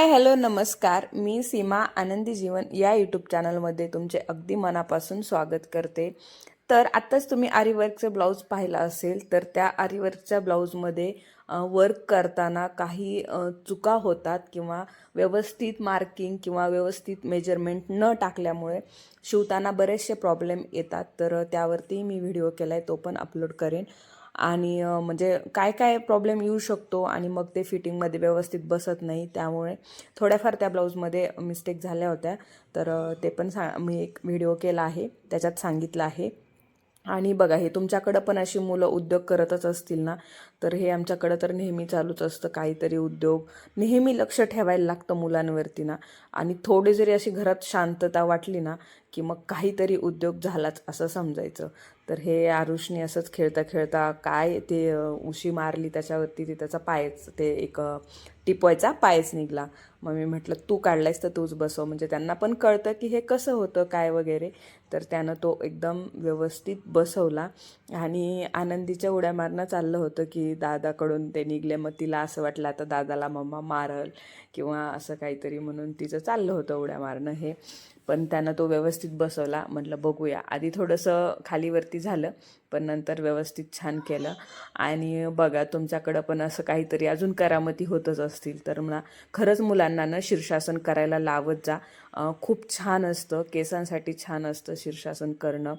Hi hello नमस्कार. मी सीमा आनंदी जीवन या यूट्यूब चॅनलमध्ये तुमचे अगदी मनापासून स्वागत करते. तर आत्ताच तुम्ही आरीवर्कचं ब्लाऊज पाहिला असेल तर त्या आरीवर्कच्या ब्लाऊजमध्ये वर्क करताना काही चुका होतात किंवा व्यवस्थित मार्किंग किंवा व्यवस्थित मेजरमेंट न टाकल्यामुळे शिवताना बरेचसे प्रॉब्लेम येतात. तर त्यावरती मी व्हिडिओ केला आहे तो पण अपलोड करेन. आणि म्हणजे काय काय प्रॉब्लेम येऊ शकतो आणि मग ते फिटिंगमध्ये व्यवस्थित बसत नाही त्यामुळे थोड्याफार त्या ब्लाऊजमध्ये मिस्टेक झाल्या होत्या. तर ते पण सा मी एक व्हिडिओ केला आहे त्याच्यात सांगितलं आहे. आणि बघा हे तुमच्याकडं पण अशी मुलं उद्योग करतच असतील ना तर हे आमच्याकडं तर नेहमी चालूच असतं काहीतरी उद्योग. नेहमी लक्ष ठेवायला लागतं मुलांवरती ना. आणि थोडी जरी अशी घरात शांतता वाटली ना की मग काहीतरी उद्योग झालाच असं समजायचं. तर हे आरुषने असंच खेळता खेळता काय ते उशी मारली त्याच्यावरती ते त्याचा पायच ते एक टिपवायचा पायच निघला. मग मी म्हटलं तू काढलायस तर तूच बसव. म्हणजे त्यांना पण कळतं की हे कसं होतं काय वगैरे. तर त्यानं तो एकदम व्यवस्थित बसवला. आणि आनंदीच्या उड्या मारणं चाललं होतं की दादाकडून ते निघले. मग तिला असं वाटलं आता दादाला मम्मा मारल किंवा असं काहीतरी म्हणून तिचं चाललं होतं उड्या मारणं हे. पण त्यानं तो व्यवस्थित बसवला म्हटलं बघूया. आधी थोडंसं खालीवरती झालं पण नंतर व्यवस्थित छान केलं. आणि बघा तुमच्याकडं पण असं काहीतरी अजून करामती होतच असतील. तर मला खरंच मुलांना ना शीर्षासन करायला लावत जा. खूप छान असतं. केसांसाठी छान असतं शीर्षासन करणं.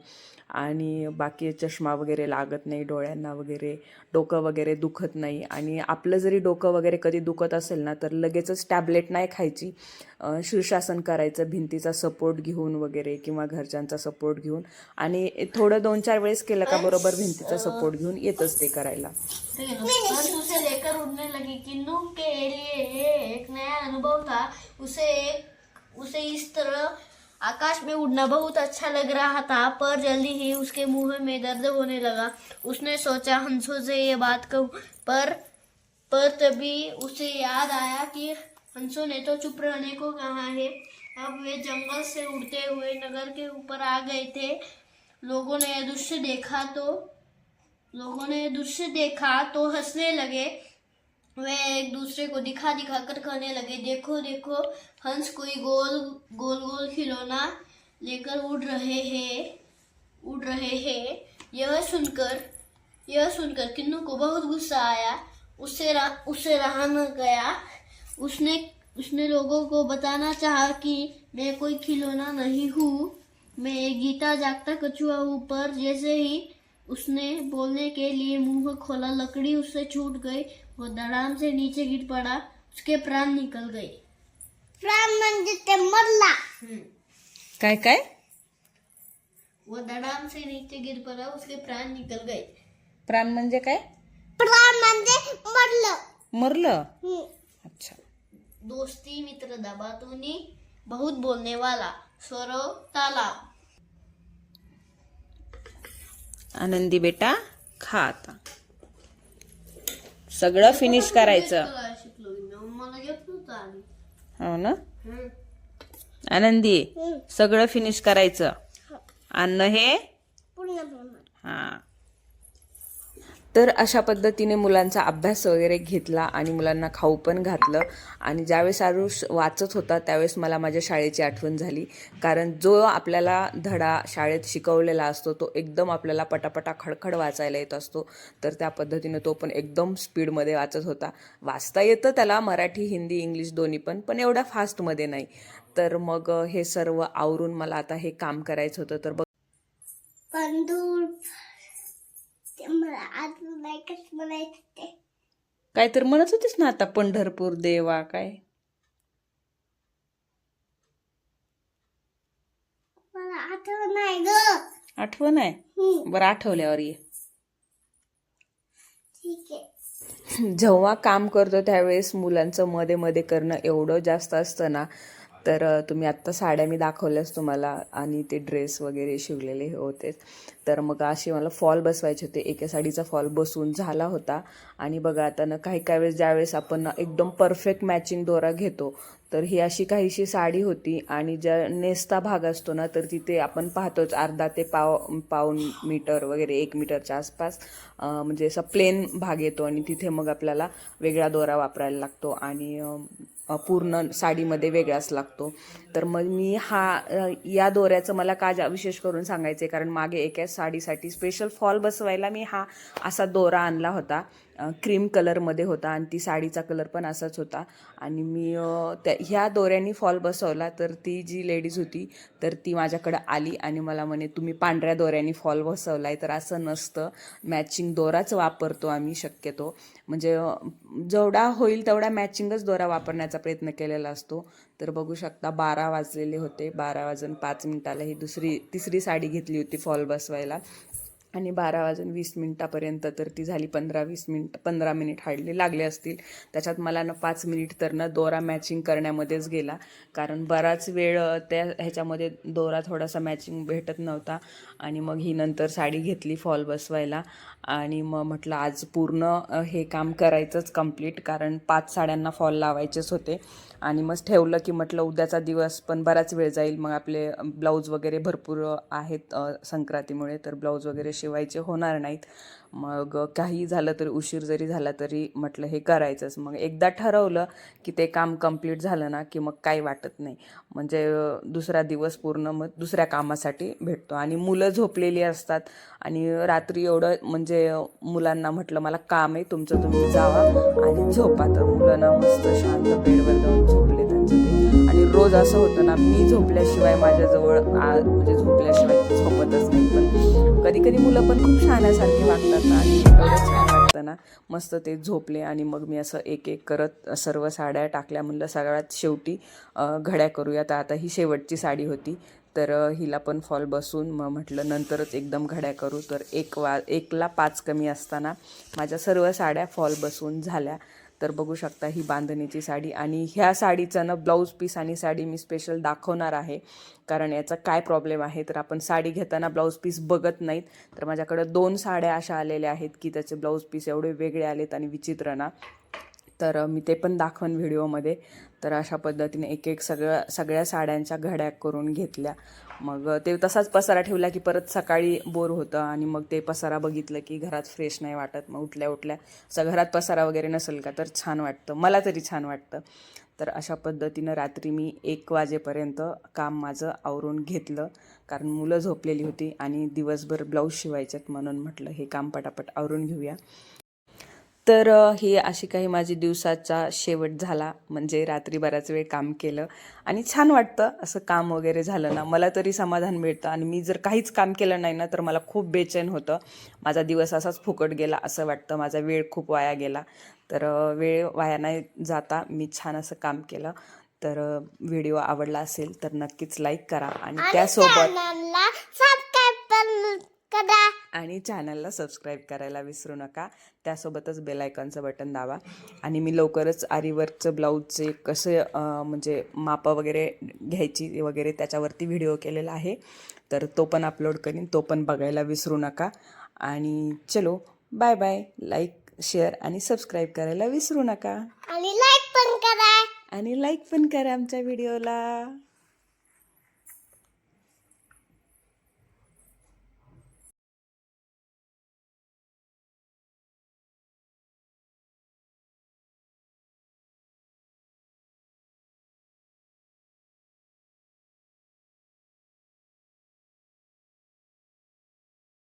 आणि बाकी चष्मा वगैरे लागत नाही डोळ्यांना वगैरे. डोकं वगैरे दुखत नाही. आणि आपलं जरी डोकं वगैरे कधी दुखत असेल ना तर लगेचच टॅबलेट नाही खायची. शीर्षासन करायचं भिंतीचा सपोर्ट घेऊन वगैरे किंवा घरच्यांचा सपोर्ट घेऊन. आणि थोडं दोन चार वेळेस केलं का बरोबर भिंतीचा सपोर्ट घेऊन येतच ते करायला. ठीक है ना हंस उसे लेकर उड़ने लगी किन्नू के लिए ये एक नया अनुभव था। उसे एक, उसे इस तरह आकाश में उड़ना बहुत अच्छा लग रहा था, पर जल्दी ही उसके मुँह में दर्द होने लगा। उसने सोचा हंसों से ये बात कहूँ। पर पर तभी उसे याद आया कि हंसों ने तो चुप रहने को कहा है। अब वे जंगल से उड़ते हुए नगर के ऊपर आ गए थे। लोगों ने यह दृश्य देखा तो लोगों ने दृश्य देखा तो हंसने लगे। वे एक दूसरे को दिखा दिखा कर कहने लगे देखो देखो हंस कोई गोल गोल गोल खिलौना लेकर उड़ रहे हैं उड़ रहे हैं। यह सुनकर यह सुनकर किन्नू को बहुत गुस्सा आया। उससे रहा, उससे रहा न गया। उसने उसने लोगों को बताना चाहा कि मैं कोई खिलौना नहीं हूँ। मैं एक गीता जागता कछुआ ऊपर जैसे ही उसने बोलने के लिए मुँह खोला लकड़ी उससे छूट गई वो धड़ाम से नीचे गिर पड़ा उसके प्राण निकल गए। प्राण म्हणजे ते मरला। काय काय? वो धड़ाम से नीचे गिर पड़ा उसके प्राण निकल गए। प्राण म्हणजे काय? प्राण म्हणजे मरलं। मरलं? हम्म. अच्छा. दोस्ती मित्रता बातोनी बहुत बोलने वाला स्वरो तालाब। आनंदी बेटा खा आता. सगळं फिनिश करायचं. हो ना. आनंदी. सगळं फिनिश करायचं. अन्न हे? हा. तर अशा पद्धतीने मुलांचा अभ्यास वगैरे घेतला आणि मुलांना खाऊ पण घातलं. आणि ज्यावेळेस आरुष वाचत होता त्यावेळेस मला माझ्या शाळेची आठवण झाली. कारण जो आपल्याला धडा शाळेत शिकवलेला असतो तो एकदम आपल्याला पटापटा खडखड वाचायला येत असतो. तर त्या पद्धतीने तो पण एकदम स्पीडमध्ये वाचत होता. वाचता येतं त्याला मराठी हिंदी इंग्लिश दोन्ही पण पण एवढ्या फास्टमध्ये नाही. तर मग हे सर्व आवरून मला आता हे काम करायचं होतं. तर बघ मला अजून एकच म्हणायचं ते. काय तर म्हणत होतीस ना आता पंढरपूर देवा काय? मला आठवण नाही ग. आठवण आहे? हम्म. बरं आठवल्यावर ये. ठीक आहे. जेव्हा काम करतो त्यावेळेस मुलांचं मध्ये मध्ये करणं एवढं जास्त असतं ना तर तुम्ही आत्ता साड्या मी दाखवल्याच तुम्हाला आणि ते ड्रेस वगैरे शिवलेले होते. तर मग असे मला फॉल बसवायचे होते. एका साडीचा फॉल बसून झाला होता. आणि बघा आता ना काही काही वेळेस ज्यावेळेस आपण एकदम परफेक्ट मॅचिंग दोरा घेतो तर ही अशी काहीशी साडी होती. आणि ज्या नेसता भाग असतो ना तर तिथे आपण पाहतोच अर्धा ते पाव पाऊन मीटर वगैरे एक मीटरच्या आसपास म्हणजे असा प्लेन भाग येतो. आणि तिथे मग आपल्याला वेगळा दोरा वापरायला लागतो. आणि पूर्ण साडीमध्ये वेगळाच लागतो. तर मग मी हा या दोऱ्याचं मला का जा विशेष करून सांगायचं आहे कारण मागे एका साडीसाठी स्पेशल फॉल बसवायला मी हा असा दोरा आणला होता. क्रीम कलरमध्ये होता आणि ती साडीचा कलर पण असाच होता. आणि मी त्या ह्या दोऱ्यानी फॉल बसवला तर ती जी लेडीज होती तर ती माझ्याकडं आली आणि मला म्हणे तुम्ही पांढऱ्या दोऱ्यांनी फॉल बसवला आहे तर असं नसतं. मॅचिंग दोराच वापरतो आम्ही शक्यतो. म्हणजे जेवढा होईल तेवढा मॅचिंगच दोरा वापरण्याचा प्रयत्न केलेला असतो. तर बघू शकता बारा वाजलेले होते. बारा वाजून पाच मिनिटाला ही दुसरी तिसरी साडी घेतली होती फॉल बसवायला. आणि बारा वाजून वीस मिनिटापर्यंत तर ती झाली पंधरा वीस मिनिट पंधरा मिनिट हाडले लागले असतील. त्याच्यात मला ना पाच मिनिट तर ना दोरा मॅचिंग करण्यामध्येच गेला. कारण बराच वेळ त्या ह्याच्यामध्ये दोरा थोडासा मॅचिंग भेटत नव्हता. आणि मग ही नंतर साडी घेतली फॉल बसवायला. आणि मग म्हटलं आज पूर्ण हे काम करायचंच कंप्लीट कारण पाच साड्यांना फॉल लावायचेच होते. आणि मग ठेवलं की म्हटलं उद्याचा दिवस पण बराच वेळ जाईल. मग आपले ब्लाऊज वगैरे भरपूर आहेत संक्रांतीमुळे. तर ब्लाऊज वगैरे शिवायचे होणार नाहीत. मग काही झालं तरी उशीर जरी झाला तरी म्हटलं हे करायचंच. मग एकदा ठरवलं की ते काम कंप्लीट झालं ना की मग काही वाटत नाही. म्हणजे दुसरा दिवस पूर्ण मग दुसऱ्या कामासाठी भेटतो. आणि मुलं झोपलेली असतात. आणि रात्री एवढं म्हणजे मुलांना म्हटलं मला काम आहे तुमचं तुम्ही जावा आणि झोपा. तर मुलांना मस्त शांत बेडवर जाऊन झोपले त्यांचं ते. आणि रोज असं होतं ना मी झोपल्याशिवाय माझ्याजवळ म्हणजे झोपल्याशिवाय झोपतच नाही. कधी कधी मुलं पण खूप शहाण्यासारखी वागतात आणि एवढं छान वाटतं ना मस्त ते झोपले आणि मग मी असं एक एक करत सर्व साड्या टाकल्या म्हणलं सगळ्यात शेवटी घड्या करूया तर आता ही शेवटची साडी होती. तर हिला पण फॉल बसून मग म्हटलं नंतरच एकदम घड्या करू. तर एक वा एकला पाच कमी असताना माझ्या सर्व साड्या फॉल बसून झाल्या. तर बघू शकता ही बांधणीची साडी. आणि ह्या साडीचं ना ब्लाऊज पीस आणि साडी मी स्पेशल दाखवणार आहे. कारण याचा काय प्रॉब्लेम आहे? तर आपण साडी घेताना ब्लाऊज पीस बघत नाहीत. तर माझ्याकडं दोन साड्या अशा आलेल्या आहेत की त्याचे ब्लाऊज पीस एवढे वेगळे आलेत आणि विचित्र ना. तर मी ते पण दाखवन व्हिडिओमध्ये. तर अशा पद्धतीने एक एक सगळ्या सगळ्या साड्यांच्या घड्या करून घेतल्या. मग ते तसाच पसारा ठेवला की परत सकाळी बोर होतं आणि मग ते पसारा बघितलं की घरात फ्रेश नाही वाटत. मग उठल्या उठल्या असं घरात पसारा वगैरे नसेल का तर छान वाटतं. मला तरी छान वाटतं. तर अशा पद्धतीनं रात्री मी एक वाजेपर्यंत काम माझं आवरून घेतलं. कारण मुलं झोपलेली होती आणि दिवसभर ब्लाऊज शिवायच्यात म्हणून म्हटलं हे काम पटापट आवरून घेऊया. तर ही अशी काही माझी दिवसाचा शेवट झाला. म्हणजे रात्री बराच वेळ काम केलं. आणि छान वाटतं असं काम वगैरे झालं ना मला तरी समाधान मिळतं. आणि मी जर काहीच काम केलं नाही ना तर मला खूप बेचैन होतं. माझा दिवस असाच फुकट गेला असं वाटतं. माझा वेळ खूप वाया गेला. तर वेळ वाया नाही जाता. मी छान असं काम केलं. तर व्हिडिओ आवडला असेल तर नक्कीच लाईक करा. आणि त्यासोबत करा आणि चॅनलला सबस्क्राईब करायला विसरू नका. त्यासोबतच बेल आयकॉनचं बटन दाबा. आणि मी लवकरच आरीवर्कचं ब्लाऊजचे कसे म्हणजे मापं वगैरे घ्यायची वगैरे त्याच्यावरती व्हिडिओ केलेला आहे. तर तो पण अपलोड करीन. तो पण बघायला विसरू नका. आणि चलो बाय बाय लाईक शेअर आणि सबस्क्राईब करायला विसरू नका. आणि लाईक पण करा. आणि लाईक पण करा आमच्या व्हिडिओला